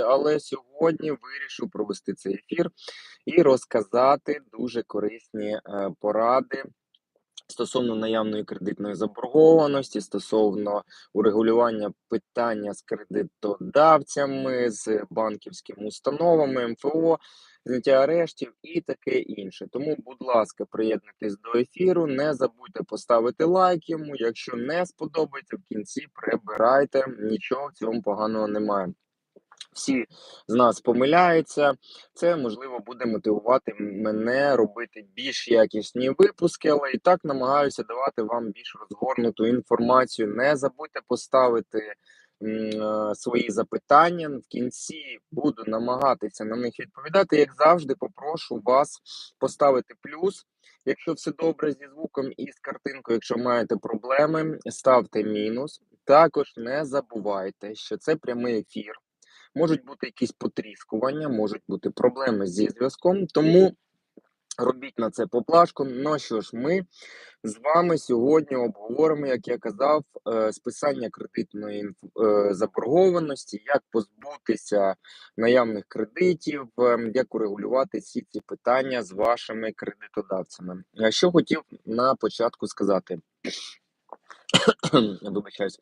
але сьогодні вирішив провести цей ефір і розказати дуже корисні е, поради. Стосовно наявної кредитної заборгованості, стосовно урегулювання питання з кредитодавцями, з банківськими установами, МФО, зняття арештів і таке інше. Тому, будь ласка, приєднуйтесь до ефіру. Не забудьте поставити лайк йому. Якщо не сподобається, в кінці прибирайте. Нічого в цьому поганого немає. Всі з нас помиляються. Це можливо буде мотивувати мене робити більш якісні випуски, але і так намагаюся давати вам більш розгорнуту інформацію. Не забудьте поставити м, свої запитання. В кінці буду намагатися на них відповідати. Як завжди, попрошу вас поставити плюс. Якщо все добре зі звуком і з картинкою, якщо маєте проблеми, ставте мінус. Також не забувайте, що це прямий ефір. Можуть бути якісь потріскування, можуть бути проблеми зі зв'язком, тому робіть на це поплашку. Ну що ж, ми з вами сьогодні обговоримо, як я казав, е, списання кредитної е, заборгованості, як позбутися наявних кредитів, е, як урегулювати всі ці питання з вашими кредитодавцями. Що хотів на початку сказати. Вибачаюсь,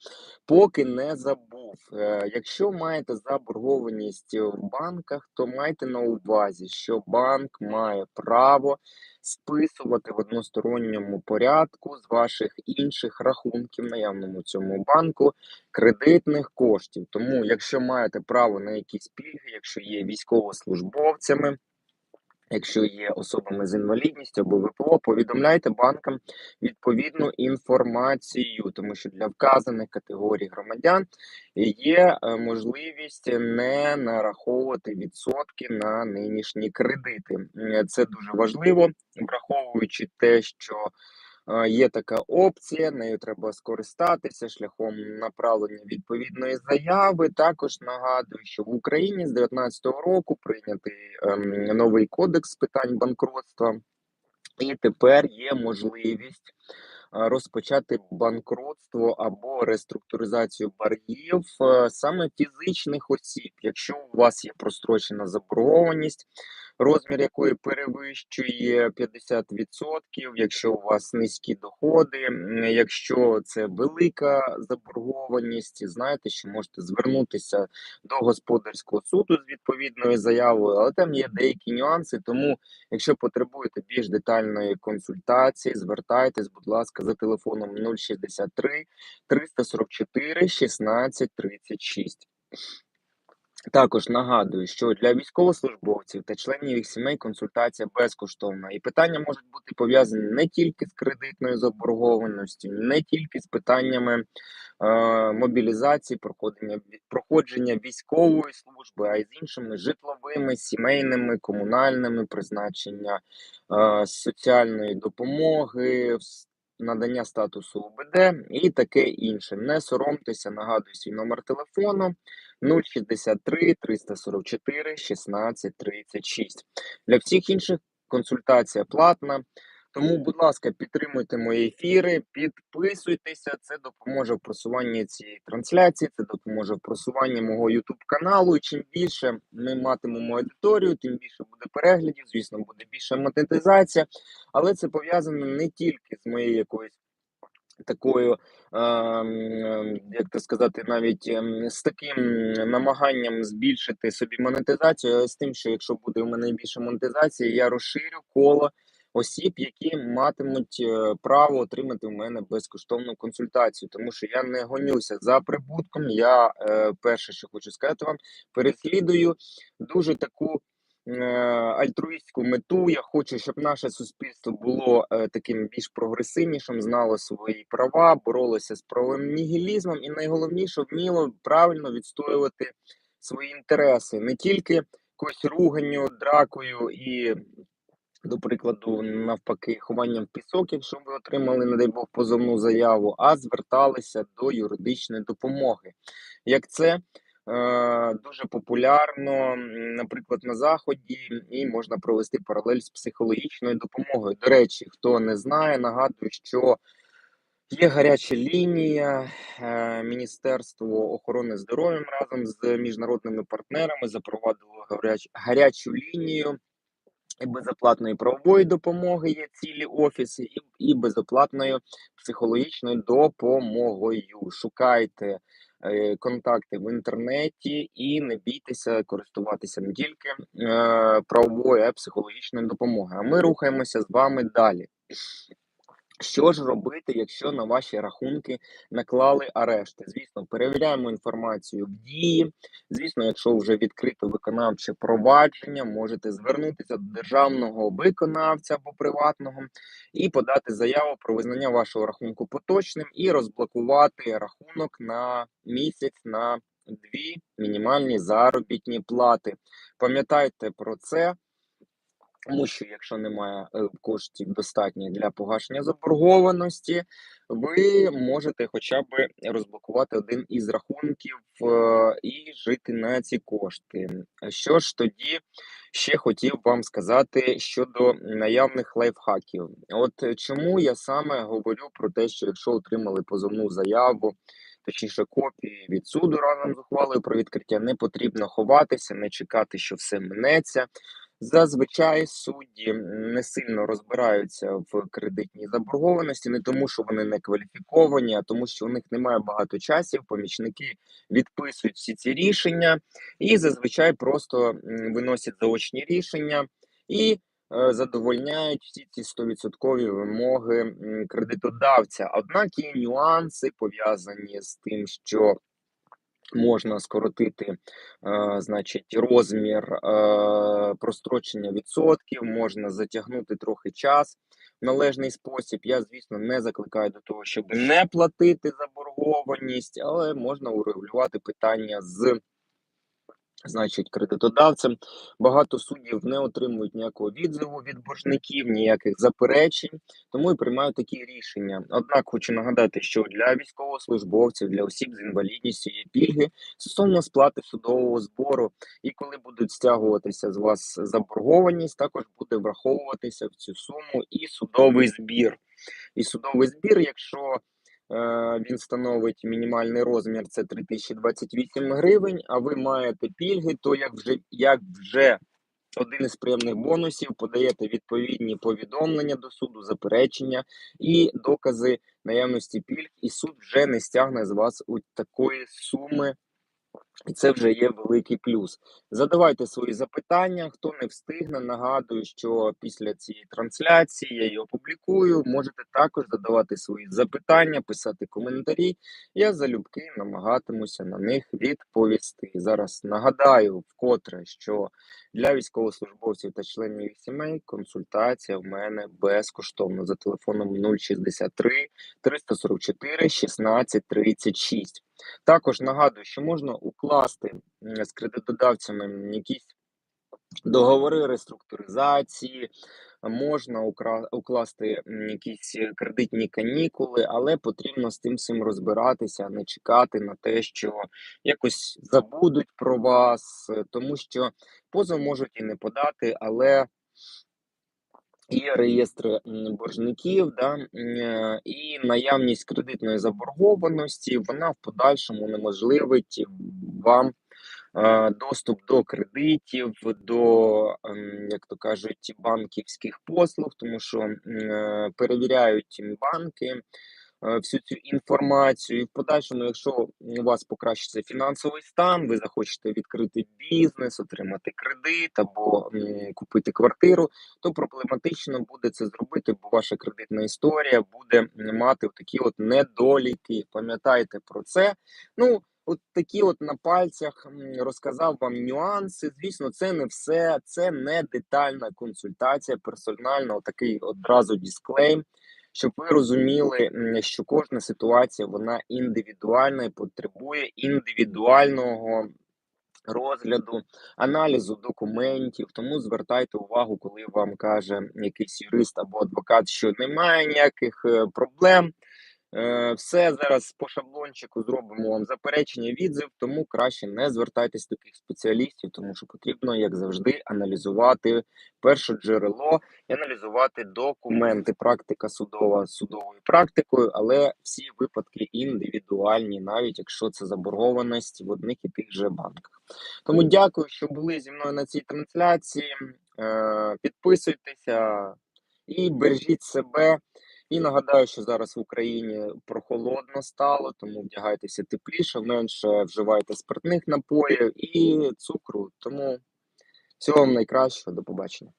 поки не забув. Е, якщо маєте заборгованість в банках, то майте на увазі, що банк має право списувати в односторонньому порядку з ваших інших рахунків наявному цьому банку кредитних коштів. Тому, якщо маєте право на якісь пільги, якщо є військовослужбовцями. Якщо є особами з інвалідністю або ВПО, повідомляйте банкам відповідну інформацію, тому що для вказаних категорій громадян є е, можливість не нараховувати відсотки на нинішні кредити. Це дуже важливо, враховуючи те, що Є така опція, нею треба скористатися шляхом направлення відповідної заяви. Також нагадую, що в Україні з 2019 року прийнятий ем, новий кодекс питань банкротства, і тепер є можливість розпочати банкротство або реструктуризацію боргів е, саме фізичних осіб, якщо у вас є прострочена заборгованість розмір якої перевищує 50%, якщо у вас низькі доходи, якщо це велика заборгованість, знаєте, що можете звернутися до господарського суду з відповідною заявою, але там є деякі нюанси. Тому, якщо потребуєте більш детальної консультації, звертайтесь, будь ласка, за телефоном 063 344 16 36. Також нагадую, що для військовослужбовців та членів їх сімей консультація безкоштовна, і питання можуть бути пов'язані не тільки з кредитною заборгованістю, не тільки з питаннями е, мобілізації, проходження проходження військової служби, а й з іншими житловими, сімейними, комунальними призначення е, соціальної допомоги. Надання статусу УБД і таке інше. Не соромтеся, нагадую свій номер телефону 063 344 16 36. Для всіх інших консультація платна. Тому, будь ласка, підтримуйте мої ефіри, підписуйтеся, це допоможе в просуванні цієї трансляції, це допоможе в просуванні мого YouTube каналу. Чим більше ми матимемо аудиторію, тим більше буде переглядів, звісно, буде більша монетизація, але це пов'язано не тільки з моєю якоюсь такою, як то сказати, навіть ем, з таким намаганням збільшити собі монетизацію, а з тим, що якщо буде у мене більше монетизації, я розширю коло осіб, які матимуть е, право отримати у мене безкоштовну консультацію, тому що я не гонюся за прибутком. Я е, перше, що хочу сказати вам, переслідую дуже таку. Е, альтруїстську мету. Я хочу, щоб наше суспільство було таким більш прогресивнішим, знало свої права, боролося з правовим нігілізмом, і найголовніше вміло правильно відстоювати свої інтереси, не тільки якось руганню, дракою і. До прикладу, навпаки, хованням в пісок, якщо ви отримали, не дай Бог, позовну заяву, а зверталися до юридичної допомоги. Як це Е, дуже популярно, наприклад, на заході, і можна провести паралель з психологічною допомогою. До речі, хто не знає, нагадую, що Є гаряча лінія. Е, Міністерство охорони здоров'я разом з міжнародними партнерами запровадило гаряч, гарячу лінію і безоплатної правової допомоги. Є цілі офіси, і, і безоплатною психологічною допомогою. Шукайте е, контакти в інтернеті і не бійтеся користуватися не тільки е, правовою, а й психологічною допомогою. А ми рухаємося з вами далі. Що ж робити, якщо на ваші рахунки наклали арешти? Звісно, перевіряємо інформацію в дії. Звісно, якщо вже відкрито виконавче провадження, можете звернутися до державного виконавця або приватного і подати заяву про визнання вашого рахунку поточним і розблокувати рахунок на місяць на дві мінімальні заробітні плати. Пам'ятайте про це. Тому що якщо немає е, коштів достатньо для погашення заборгованості, ви можете хоча б розблокувати один із рахунків е, і жити на ці кошти. Що ж тоді ще хотів вам сказати щодо наявних лайфхаків? От чому я саме говорю про те, що якщо отримали позовну заяву, точніше копії від суду разом з ухвалою про відкриття, не потрібно ховатися, не чекати, що все минеться. Зазвичай судді не сильно розбираються в кредитній заборгованості, не тому, що вони не кваліфіковані, а тому, що у них немає багато часів. Помічники відписують всі ці рішення і зазвичай просто виносять заочні рішення і е, задовольняють всі ці стовідсоткові вимоги кредитодавця. Однак є нюанси пов'язані з тим, що Можна скоротити, е, значить, розмір е, прострочення відсотків, можна затягнути трохи час в належний спосіб. Я, звісно, не закликаю до того, щоб не платити заборгованість, але можна урегулювати питання з Значить, кредитодавцем багато суддів не отримують ніякого відзиву від боржників, ніяких заперечень, тому і приймають такі рішення. Однак хочу нагадати, що для військовослужбовців, для осіб з інвалідністю є пільги стосовно сплати судового збору. І коли будуть стягуватися з вас заборгованість, також буде враховуватися в цю суму і судовий збір. І судовий збір, якщо він становить мінімальний розмір це 3028 гривень. А ви маєте пільги, то як вже як вже один із приємних бонусів подаєте відповідні повідомлення до суду, заперечення і докази наявності пільг, і суд вже не стягне з вас у такої суми і це вже є великий плюс. Задавайте свої запитання. Хто не встигне, нагадую, що після цієї трансляції я її опублікую. Можете також задавати свої запитання, писати коментарі. Я залюбки намагатимуся на них відповісти. Зараз нагадаю вкотре, що для військовослужбовців та членів їх сімей консультація в мене безкоштовна за телефоном 063 344 16 36. Також нагадую, що можна укласти з кредитодавцями якісь договори реструктуризації, можна укласти якісь кредитні канікули, але потрібно з тим всім розбиратися, не чекати на те, що якось забудуть про вас, тому що позов можуть і не подати, але Є реєстр боржників, да, е, і наявність кредитної заборгованості, вона в подальшому неможливить вам е, доступ до кредитів, до, ем, як то кажуть, банківських послуг, тому що е, перевіряють банки. Е, всю цю інформацію, і в подальшому, якщо у вас покращиться фінансовий стан, ви захочете відкрити бізнес, отримати кредит або купити квартиру, то проблематично буде це зробити, бо ваша кредитна історія буде мати такі от недоліки. Пам'ятайте про це. Ну. От такі, от на пальцях розказав вам нюанси. Звісно, це не все, це не детальна консультація, персональна, такий одразу дисклейм щоб ви розуміли, що кожна ситуація вона індивідуальна і потребує індивідуального розгляду, аналізу документів. Тому звертайте увагу, коли вам каже якийсь юрист або адвокат, що немає ніяких е, проблем. Е, все зараз по шаблончику зробимо вам заперечення, відзив, тому краще не звертайтесь до таких спеціалістів, тому що потрібно, як завжди, аналізувати перше джерело і аналізувати документи. Практика судова з судовою практикою, але всі випадки індивідуальні, навіть якщо це заборгованість в одних і тих же банках. Тому дякую, що були зі мною на цій трансляції. Е, підписуйтеся і бережіть себе. І нагадаю, що зараз в Україні прохолодно стало, тому вдягайтеся тепліше, менше вживайте спиртних напоїв і цукру. Тому всього вам найкращого, до побачення.